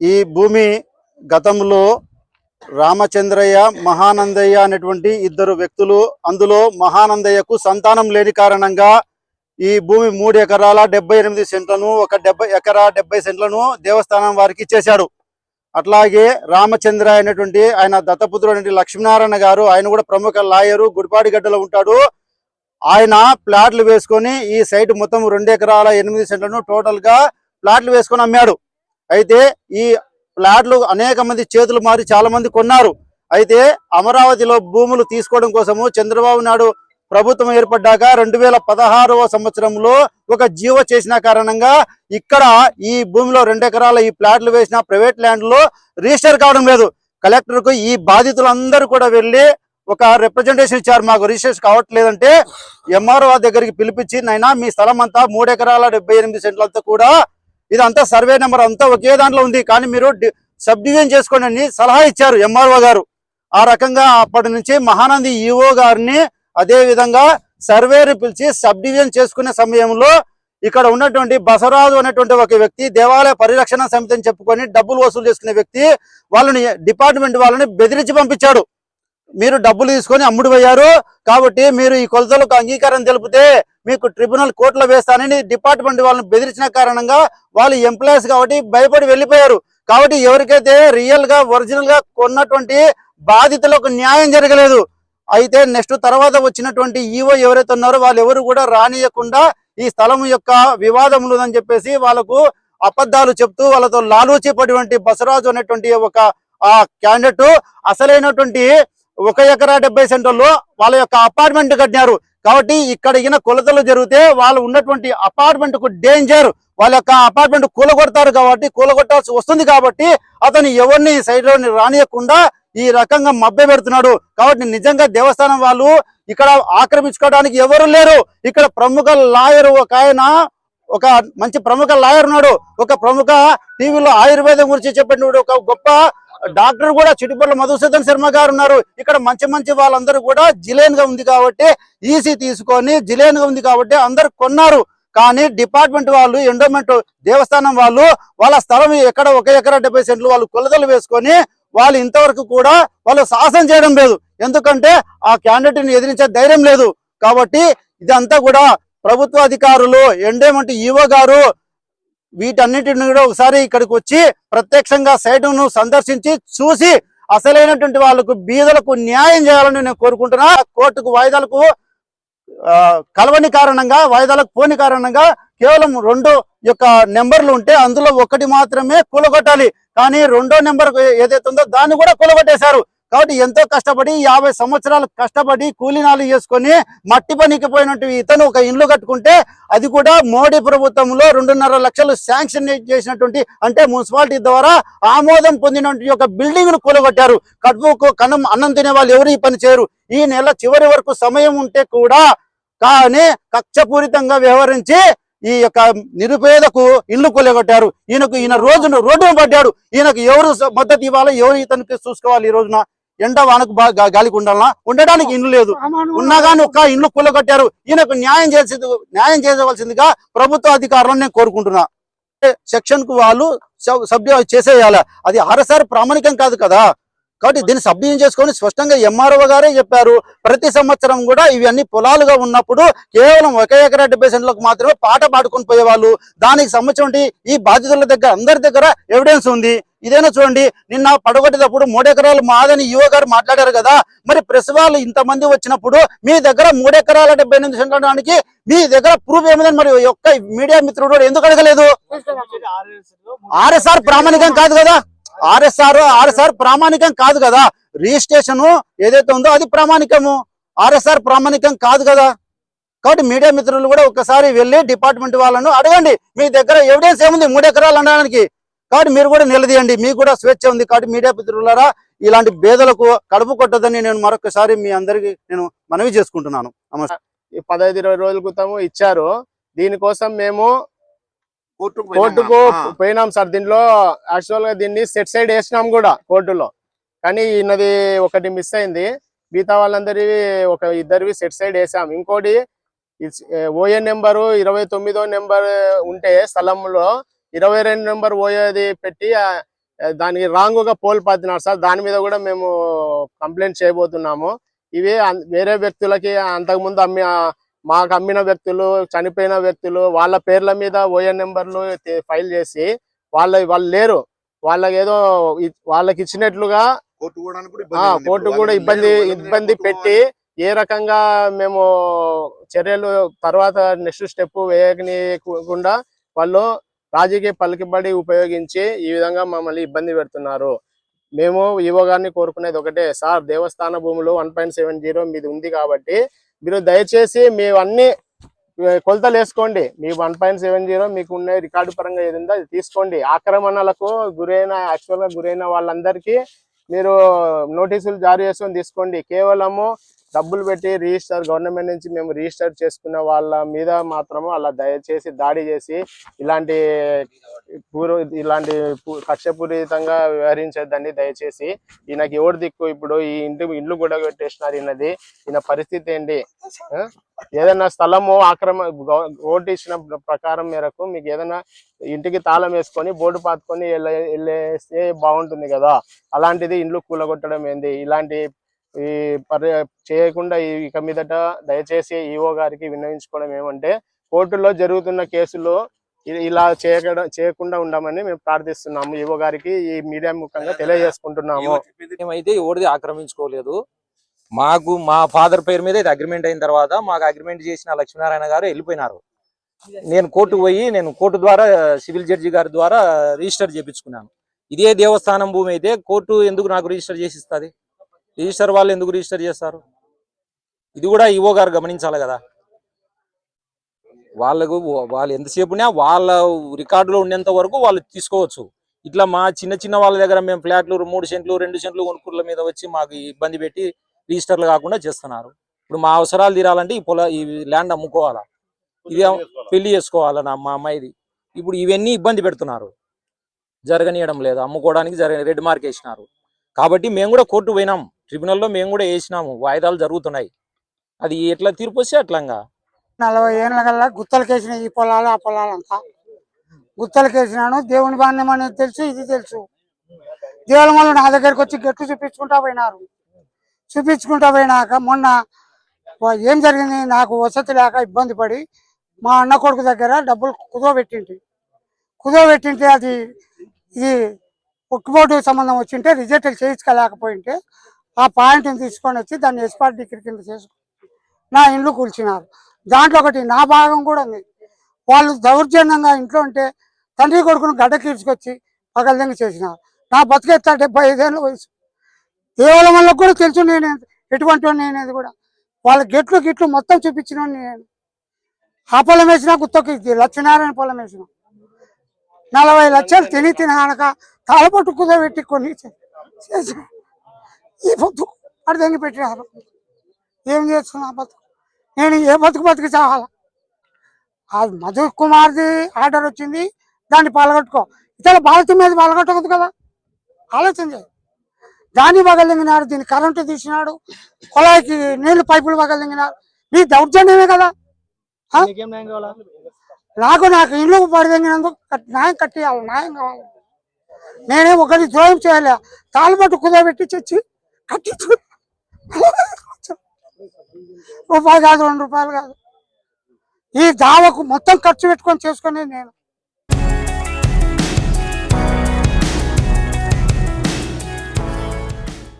ఈ భూమి గతంలో రామచంద్రయ్య మహానందయ్య అనేటువంటి ఇద్దరు వ్యక్తులు అందులో మహానందయ్యకు సంతానం లేని కారణంగా ఈ భూమి మూడు ఎకరాల డెబ్బై ఎనిమిది సెంట్లను ఒక డెబ్బై ఎకరా డెబ్బై సెంట్లను దేవస్థానం వారికి ఇచ్చేశాడు. అట్లాగే రామచంద్ర అయినటువంటి ఆయన దత్తపుత్రుడు అనేటువంటి లక్ష్మీనారాయణ గారు ఆయన కూడా ప్రముఖ లాయరు గుడిపాడిగడ్డలో ఉంటాడు. ఆయన ప్లాట్లు వేసుకొని ఈ సైట్ మొత్తం రెండు ఎకరాల ఎనిమిది సెంట్లను టోటల్గా ప్లాట్లు వేసుకొని అమ్మాడు. అయితే ఈ ప్లాట్లు అనేక మంది చేతులు మారి చాలా మంది కొన్నారు. అయితే అమరావతిలో భూములు తీసుకోవడం కోసము చంద్రబాబు నాయుడు ప్రభుత్వం ఏర్పడ్డాక రెండు వేల పదహారవ సంవత్సరంలో ఒక జీవో చేసిన కారణంగా ఇక్కడ ఈ భూమిలో రెండు ఎకరాల ఈ ప్లాట్లు వేసిన ప్రైవేట్ ల్యాండ్లో రిజిస్టర్ కావడం లేదు. కలెక్టర్కు ఈ బాధితులందరూ కూడా వెళ్ళి ఒక రిప్రజెంటేషన్ ఇచ్చారు. మాకు రిజిస్ట్రేషన్ కావట్లేదంటే ఎంఆర్ఓ దగ్గరికి పిలిపించి నైనా మీ స్థలం అంతా మూడు ఎకరాల డెబ్బై ఎనిమిది సెంట్లంతా కూడా ఇదంతా సర్వే నెంబర్ అంతా ఒకే దాంట్లో ఉంది. కానీ మీరు సబ్ డివిజన్ చేసుకోండి సలహా ఇచ్చారు ఎంఆర్ఓ గారు. ఆ రకంగా అప్పటి నుంచి మహానంది ఈఓ గారిని అదే విధంగా సర్వేని పిలిచి సబ్ డివిజన్ చేసుకునే సమయంలో ఇక్కడ ఉన్నటువంటి బసవరాజు అనేటువంటి ఒక వ్యక్తి దేవాలయ పరిరక్షణ సమితిని చెప్పుకొని డబ్బులు వసూలు చేసుకునే వ్యక్తి వాళ్ళని డిపార్ట్మెంట్ వాళ్ళని బెదిరించి పంపించాడు. మీరు డబ్బులు తీసుకొని అమ్ముడు పోయారు కాబట్టి మీరు ఈ కొలతలకు అంగీకారం తెలిపితే మీకు ట్రిబ్యునల్ కోర్టులో వేస్తానని డిపార్ట్మెంట్ వాళ్ళని బెదిరించిన కారణంగా వాళ్ళు ఎంప్లాయీస్ కాబట్టి భయపడి వెళ్ళిపోయారు. కాబట్టి ఎవరికైతే రియల్గా ఒరిజినల్గా కొన్నటువంటి బాధితులకు న్యాయం జరగలేదు అయితే నెక్స్ట్ తర్వాత వచ్చినటువంటి ఈవో ఎవరైతే ఉన్నారో వాళ్ళు ఎవరు కూడా రానియకుండా ఈ స్థలం యొక్క వివాదం ఉందని చెప్పేసి వాళ్ళకు అబద్ధాలు చెప్తూ వాళ్ళతో లాలూచిపటువంటి బసరాజు అనేటువంటి ఒక ఆ క్యాండిడేట్ అసలైనటువంటి ఒక ఎకరా డెబ్బై సెంటర్లో వాళ్ళ యొక్క అపార్ట్మెంట్ కట్టినారు. కాబట్టి ఇక్కడ ఈయన కొలతలు జరిగితే వాళ్ళు ఉన్నటువంటి అపార్ట్మెంట్కు డేంజర్. వాళ్ళ యొక్క అపార్ట్మెంట్ కూలగొడతారు కాబట్టి కూలగొట్టాల్సి వస్తుంది కాబట్టి అతను ఎవరిని సైడ్లో రానియకుండా ఈ రకంగా మభ్య పెడుతున్నాడు. కాబట్టి నిజంగా దేవస్థానం వాళ్ళు ఇక్కడ ఆక్రమించుకోవడానికి ఎవరు లేరు. ఇక్కడ ప్రముఖ లాయర్ ఒక ఆయన ఒక మంచి ప్రముఖ లాయర్ ఉన్నాడు. ఒక ప్రముఖ టీవీలో ఆయుర్వేదం గురించి చెప్పినటువంటి ఒక గొప్ప డాక్టర్ కూడా చిటిపల్ల మధుసూదన్ శర్మ గారు ఉన్నారు. ఇక్కడ మంచి మంచి వాళ్ళందరూ కూడా జిలేన్గా ఉంది కాబట్టి ఈసీ తీసుకొని జిలేన్గా ఉంది కాబట్టి అందరు కొన్నారు. కానీ డిపార్ట్మెంట్ వాళ్ళు ఎండోమెంట్ దేవస్థానం వాళ్ళు వాళ్ళ స్థలం ఎక్కడ ఒక ఎకరా డెబ్బై సెంట్లు వాళ్ళు కొలతలు వేసుకొని వాళ్ళు ఇంతవరకు కూడా వాళ్ళు సాహసం చేయడం లేదు. ఎందుకంటే ఆ క్యాండిడేట్ని ఎదిరించే ధైర్యం లేదు. కాబట్టి ఇదంతా కూడా ప్రభుత్వ అధికారులు ఎండోమెంట్ ఈవో గారు వీటన్నిటిని కూడా ఒకసారి ఇక్కడికి వచ్చి ప్రత్యక్షంగా సైటును సందర్శించి చూసి అసలైనటువంటి వాళ్ళకు బీదలకు న్యాయం చేయాలని నేను కోరుకుంటున్నా. కోర్టుకు వాయిదాలకు కలవని కారణంగా వాయిదాలకు పోని కారణంగా కేవలం రెండు యొక్క నెంబర్లు ఉంటే అందులో ఒకటి మాత్రమే కూలగొట్టాలి. కానీ రెండో నెంబర్ ఏదైతే ఉందో దాన్ని కూడా కూలగొట్టేశారు. కాబట్టి ఎంతో కష్టపడి యాభై సంవత్సరాలు కష్టపడి కూలీనాలు చేసుకొని మట్టి పనికి పోయినట్టు ఇతను ఒక ఇల్లు కట్టుకుంటే అది కూడా మోడీ ప్రభుత్వంలో రెండున్నర లక్షలు శాంక్షన్ చేసినటువంటి అంటే మున్సిపాలిటీ ద్వారా ఆమోదం పొందినటువంటి యొక్క బిల్డింగ్ను కూలగొట్టారు. కడుపుకు కన్నం అన్నం తినే వాళ్ళు ఎవరు ఈ పని చేయరు. ఈ నెల చివరి వరకు సమయం ఉంటే కూడా కానీ కక్షపూరితంగా వ్యవహరించి ఈ యొక్క నిరుపేదకు ఇల్లు కొలగొట్టారు. ఈయనకు ఈయన రోజున రోడ్డును పడ్డాడు ఈయనకు ఎవరు మద్దతు ఇవ్వాలి ఎవరు ఇతనికి చూసుకోవాలి ఈ రోజున? ఎండ వానకు గాలికి ఉండాలనా ఉండడానికి ఇల్లు లేదు. ఉన్నా కానీ ఒక్క ఇల్లు కూలగొట్టారు. ఈయనకు న్యాయం చేసి న్యాయం చేయవలసిందిగా ప్రభుత్వ అధికారులను నేను కోరుకుంటున్నా. సెక్షన్కు వాళ్ళు సభ్య చేసేయాలి. అది ఆర్ఎస్ఆర్ ప్రామాణికం కాదు కదా. కాబట్టి దీన్ని సభ్యం చేసుకొని స్పష్టంగా ఎంఆర్ఓ గారే చెప్పారు. ప్రతి సంవత్సరం కూడా ఇవన్నీ పొలాలుగా ఉన్నప్పుడు కేవలం ఒక ఎకరా డెబ్బై సెంట్లకు మాత్రమే పాట పాడుకొని పోయేవాళ్ళు. దానికి సంబంధించి ఈ బాధితుల దగ్గర అందరి దగ్గర ఎవిడెన్స్ ఉంది. ఇదేనా చూడండి నిన్న పడగొట్టేటప్పుడు మూడు ఎకరాలు మాదని యువ గారు మాట్లాడారు కదా. మరి ప్రెస్ వాళ్ళు ఇంతమంది వచ్చినప్పుడు మీ దగ్గర మూడు ఎకరాల డెబ్బై ఎనిమిది సెంట్లడానికి మీ దగ్గర ప్రూఫ్ ఏమిదని మరి ఒక్క మీడియా మిత్రుడు ఎందుకు అడగలేదు? ఆర్ఎస్ఆర్ ప్రామాణికం కాదు కదా. ఆర్ఎస్ఆర్ ఆర్ఎస్ఆర్ ప్రామాణికం కాదు కదా. రిజిస్ట్రేషన్ ఏదైతే ఉందో అది ప్రామాణికము. ఆర్ఎస్ఆర్ ప్రామాణికం కాదు కదా. కాబట్టి మీడియా మిత్రులు కూడా ఒకసారి వెళ్ళి డిపార్ట్మెంట్ వాళ్ళను అడగండి. మీ దగ్గర ఎవిడెన్స్ ఏముంది? మూడు ఎకరాలు అనడానికి. కాబట్టి మీరు కూడా నిలదీయండి. మీకు కూడా స్వేచ్ఛ ఉంది. కాబట్టి మీడియా మిత్రులారా ఇలాంటి భేదలకు కడుపు కొట్టదని నేను మరొకసారి మీ అందరికి నేను మనవి చేసుకుంటున్నాను. నమస్తే. ఈ పదహైదు ఇరవై రోజుల క్రితము ఇచ్చారు. దీనికోసం మేము కోర్టుకు. పోయినాం సార్. దీనిలో యాక్చువల్గా దీన్ని సెట్ సైడ్ వేసినాం కూడా కోర్టులో. కానీ ఈయనది ఒకటి మిస్ అయింది. మిగతా వాళ్ళందరివి ఒక ఇద్దరివి సెట్ సైడ్ వేసాం. ఇంకోటి ఓఏ నెంబరు ఇరవై తొమ్మిదో నెంబర్ ఉంటే స్థలంలో ఇరవై రెండు నెంబర్ ఓఏది పెట్టి దానికి రాంగుగా పోల్ పాతినారు సార్. దాని మీద కూడా మేము కంప్లైంట్ చేయబోతున్నాము. ఇవి వేరే వ్యక్తులకి అంతకుముందు అమ్మి మాకు అమ్మిన వ్యక్తులు చనిపోయిన వ్యక్తులు వాళ్ళ పేర్ల మీద ఓఏ నెంబర్లు ఫైల్ చేసి వాళ్ళ వాళ్ళు లేరు. వాళ్ళకి ఏదో వాళ్ళకి ఇచ్చినట్లుగా కోర్టు కూడా కోర్టు ఇబ్బంది ఇబ్బంది పెట్టి ఏ రకంగా మేము చర్యలు తర్వాత నెక్స్ట్ స్టెప్ వేయకుండా వాళ్ళు రాజకీయ పలుకుబడి ఉపయోగించి ఈ విధంగా మమ్మల్ని ఇబ్బంది పెడుతున్నారు. మేము ఈవో గారిని కోరుకునేది ఒకటే. సార్ దేవస్థాన భూములు వన్ పాయింట్ సెవెన్ జీరో మీది ఉంది కాబట్టి మీరు దయచేసి మేము అన్ని కొలతలు వేసుకోండి. మీ వన్ పాయింట్ సెవెన్ జీరో మీకు ఉన్న రికార్డు పరంగా ఏది ఉందో అది తీసుకోండి. ఆక్రమణలకు గురైన యాక్చువల్గా గురైన వాళ్ళందరికీ మీరు నోటీసులు జారీ చేసుకొని తీసుకోండి. కేవలము డబ్బులు పెట్టి రిజిస్టర్ గవర్నమెంట్ నుంచి మేము రిజిస్టర్ చేసుకున్న వాళ్ళ మీద మాత్రము అలా దయచేసి దాడి చేసి ఇలాంటి పూర్వ ఇలాంటి కక్షపూరితంగా వ్యవహరించద్దండి. దయచేసి ఈయనకి ఎవరు దిక్కు? ఇప్పుడు ఈ ఇంటి ఇల్లు కూడా పెట్టేసినారు ఈయనది. ఈయన పరిస్థితి ఏంటి? ఏదైనా స్థలము ఆక్రమ ఓటు ఇచ్చిన ప్రకారం మేరకు మీకు ఏదైనా ఇంటికి తాళం వేసుకొని బోర్డు పాతుకొని వెళ్ళే- వెళ్ళేస్తే బాగుంటుంది కదా. అలాంటిది ఇండ్లు కూలగొట్టడం ఏంది? ఇలాంటి ఈ పరి చేయకుండా ఈ- ఇక మీదట దయచేసి ఈఓ గారికి విన్నవించుకోవడం ఏమంటే కోర్టులో జరుగుతున్న కేసులు ఇలా చేయకుండా చేయకుండా ఉండమని మేము ప్రార్థిస్తున్నాము. ఈఓ గారికి ఈ మీడియా ముఖంగా తెలియజేసుకుంటున్నాము. మేమైతే ఎవరిది ఆక్రమించుకోలేదు. మాకు మా ఫాదర్ పేరు మీద ఇది అగ్రిమెంట్ అయిన తర్వాత మాకు అగ్రిమెంట్ చేసిన లక్ష్మీనారాయణ గారు వెళ్ళిపోయినారు. నేను కోర్టుకు పోయి నేను కోర్టు ద్వారా సివిల్ జడ్జి గారి ద్వారా రిజిస్టర్ చేయించుకున్నాను ఇదే దేవస్థానం భూమి అయితే కోర్టు ఎందుకు నాకు రిజిస్టర్ చేసి ఇస్తుంది? రిజిస్టర్ వాళ్ళు ఎందుకు రిజిస్టర్ చేస్తారు? ఇది కూడా ఈవో గారు గమనించాలి కదా. వాళ్ళకు వాళ్ళు ఎంతసేపునా వాళ్ళ రికార్డులో ఉండేంత వరకు వాళ్ళు తీసుకోవచ్చు. ఇట్లా మా చిన్న చిన్న వాళ్ళ దగ్గర మేము ఫ్లాట్లు మూడు సెంట్లు రెండు సెంట్లు కొనుక్కుల మీద వచ్చి మాకు ఇబ్బంది పెట్టి రిజిస్టర్లు కాకుండా చేస్తున్నారు. ఇప్పుడు మా అవసరాలు తీరాలంటే ఈ పొల ఈ ల్యాండ్ అమ్ముకోవాలా? ఇది పెళ్ళి చేసుకోవాలా నా మా అమ్మాయిది? ఇప్పుడు ఇవన్నీ ఇబ్బంది పెడుతున్నారు. జరగనీయడం లేదు. అమ్ముకోవడానికి జరగ రెడ్ మార్క్ వేసినారు. కాబట్టి మేము కూడా కోర్టు పోయినాం. ట్రిబ్యునల్లో మేము కూడా వేసినాము. వాయిదాలు జరుగుతున్నాయి. అది ఎట్లా తీర్పు వస్తే అట్లంగా. నలభై ఏళ్ళ కల్లా గుత్తలకేసిన ఈ పొలాలు ఆ పొలాలంతా. గుత్తలకేసినాను దేవుని బాణ్యం అనేది తెలుసు ఇది తెలుసు. దేవుని వల్ల నా దగ్గరికి వచ్చి గట్టు చూపించుకుంటా పోయినారు. చూపించుకుంటా పోయినాక మొన్న ఏం జరిగింది? నాకు వసతి లేక ఇబ్బంది పడి మా అన్న కొడుకు దగ్గర డబ్బులు కుదో పెట్టింటి అది ఇది ఒక్కుబోటు సంబంధం వచ్చింటే రిజల్ట్ చేయించుకోలేకపోయింటే ఆ పాయింట్ని తీసుకొని వచ్చి దాన్ని ఎస్పాట్ డిగ్రీ కింద చేసుకుని నా ఇండ్లు కూల్చినారు. దాంట్లో ఒకటి నా భాగం కూడా ఉంది. వాళ్ళు దౌర్జన్యంగా ఇంట్లో ఉంటే తండ్రి కొడుకును గడ్డ కీడ్చుకొచ్చి పగలదంగా చేసినారు. నా బతికెత్తా డెబ్బై ఐదేళ్ళ వయసు? దేవుల వల్ల కూడా తెలుసు నేను ఎటువంటి నేనేది కూడా. వాళ్ళ గెట్లు గిట్లు మొత్తం చూపించిన నేను. ఆ పొలం వేసినా గుత్తకి ఇది లక్ష్మీనారాయణ పొలం వేసిన. నలభై లక్షలు తిని తినక తలపట్టు కుదబెట్టి కొన్ని చేసి ఈ పొద్దు అర్థంగా పెట్టినారు? ఏం చేస్తున్నా బతుకు? నేను ఏ బతుకు బతుకు చావాలా? అది మధు కుమార్ది ఆర్డర్ వచ్చింది దాన్ని పాల్గొట్టుకో. ఇతర బాధిత మీద పాల్గొట్టకూడదు కదా. ఆలోచన చేయి. దాన్ని పగలింగినాడు దీన్ని కరెంటు తీసినాడు కుళాయికి నీళ్ళు పైపులు పగలింగినాడు నీ దౌర్జన్యమే కదా? నాకు నాకు ఇల్లు పడిదంగినందుకు న్యాయం కట్టియాలి న్యాయం కావాలి. నేనే ఒకటి ద్రోహం చేయలే? తాళపట్టు కుదబెట్టి చచ్చి కట్టించు రూపాయి కాదు రెండు రూపాయలు కాదు. ఈ దావకు మొత్తం ఖర్చు పెట్టుకొని చేసుకునేది నేను.